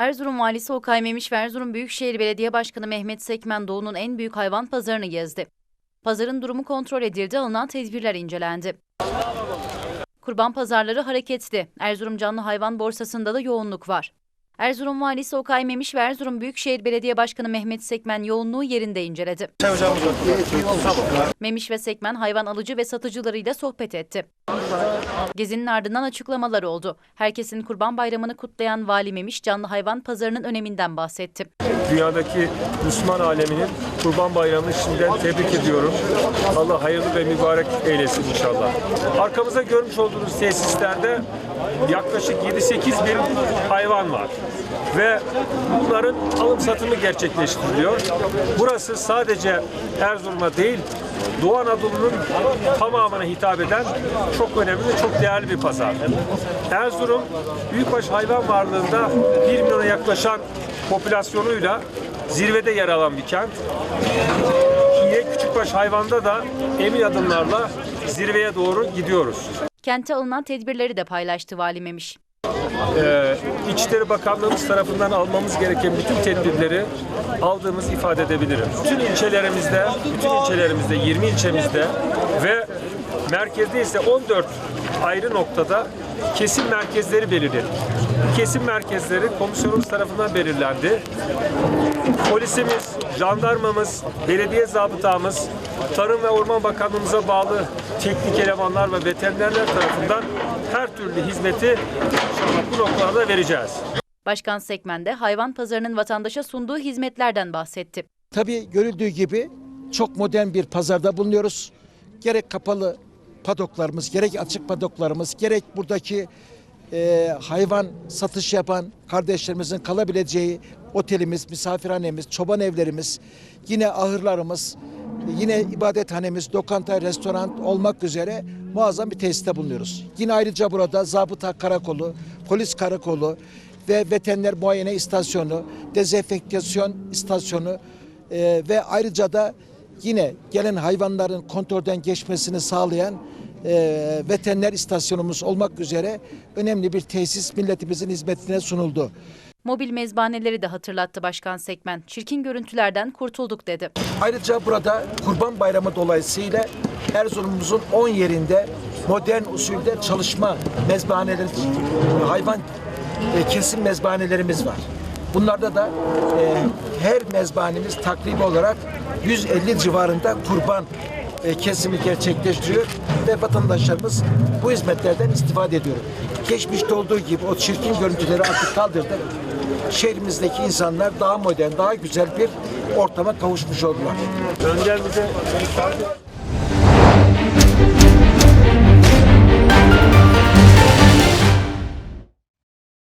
Erzurum Valisi Okay Memiş ve Erzurum Büyükşehir Belediye Başkanı Mehmet Sekmen Doğu'nun en büyük hayvan pazarını gezdi. Pazarın durumu kontrol edildi, alınan tedbirler incelendi. Kurban pazarları hareketli. Erzurum Canlı Hayvan Borsası'nda da yoğunluk var. Erzurum Valisi Okay Memiş ve Erzurum Büyükşehir Belediye Başkanı Mehmet Sekmen yoğunluğu yerinde inceledi. Memiş ve Sekmen hayvan alıcı ve satıcılarıyla sohbet etti. Gezinin ardından açıklamalar oldu. Herkesin Kurban Bayramı'nı kutlayan Vali Memiş canlı hayvan pazarının öneminden bahsetti. dünyadaki Müslüman aleminin Kurban Bayramı'nı şimdiden tebrik ediyorum. Allah hayırlı ve mübarek eylesin inşallah. Arkamızda görmüş olduğunuz tesislerde yaklaşık 7-8 bin hayvan var. Ve bunların alım satımı gerçekleştiriliyor. Burası sadece Erzurum'a değil, Doğu Anadolu'nun tamamına hitap eden çok önemli ve çok değerli bir pazar. Erzurum büyükbaş hayvan varlığında 1 milyona yaklaşan popülasyonuyla zirvede yer alan bir kent. Yine küçükbaş hayvanda da emin adımlarla zirveye doğru gidiyoruz. Kente alınan tedbirleri de paylaştı Vali Memiş. Ee, İçişleri Bakanlığımız tarafından almamız gereken bütün tedbirleri aldığımız ifade edebilirim. Bütün ilçelerimizde, bütün ilçelerimizde, 20 ilçemizde ve merkezde ise 14 ayrı noktada kesim merkezleri belirledik. Kesim merkezleri komisyonumuz tarafından belirlendi. Polisimiz, jandarmamız, belediye zabıtamız, Tarım ve Orman Bakanlığımıza bağlı teknik elemanlar ve veterinerler tarafından her türlü hizmeti inşallah bu noktalarda vereceğiz. Başkan Sekmen de hayvan pazarının vatandaşa sunduğu hizmetlerden bahsetti. Tabii görüldüğü gibi çok modern bir pazarda bulunuyoruz. Gerek kapalı padoklarımız, gerek açık padoklarımız, gerek buradaki e, hayvan satış yapan kardeşlerimizin kalabileceği otelimiz, misafirhanemiz, çoban evlerimiz, yine ahırlarımız, yine ibadethanemiz, lokanta, restoran olmak üzere muazzam bir tesiste bulunuyoruz. Yine ayrıca burada zabıta karakolu, polis karakolu ve veteriner muayene istasyonu, dezenfektasyon istasyonu e, ve ayrıca da yine gelen hayvanların kontrolden geçmesini sağlayan e, veteriner istasyonumuz olmak üzere önemli bir tesis milletimizin hizmetine sunuldu. Mobil mezbahaneleri de hatırlattı Başkan Sekmen. Çirkin görüntülerden kurtulduk dedi. Ayrıca burada Kurban Bayramı dolayısıyla Erzurum'umuzun 10 yerinde modern usulde çalışma mezbahaneleri, hayvan e, kesim mezbahanelerimiz var. Bunlarda da e, her mezbahanemiz takribi olarak 150 civarında kurban e, kesimi gerçekleştiriyor ve vatandaşlarımız bu hizmetlerden istifade ediyor. Geçmişte olduğu gibi o çirkin görüntüleri artık kaldırdık. Şehrimizdeki insanlar daha modern, daha güzel bir ortama kavuşmuş oldular. Önder bize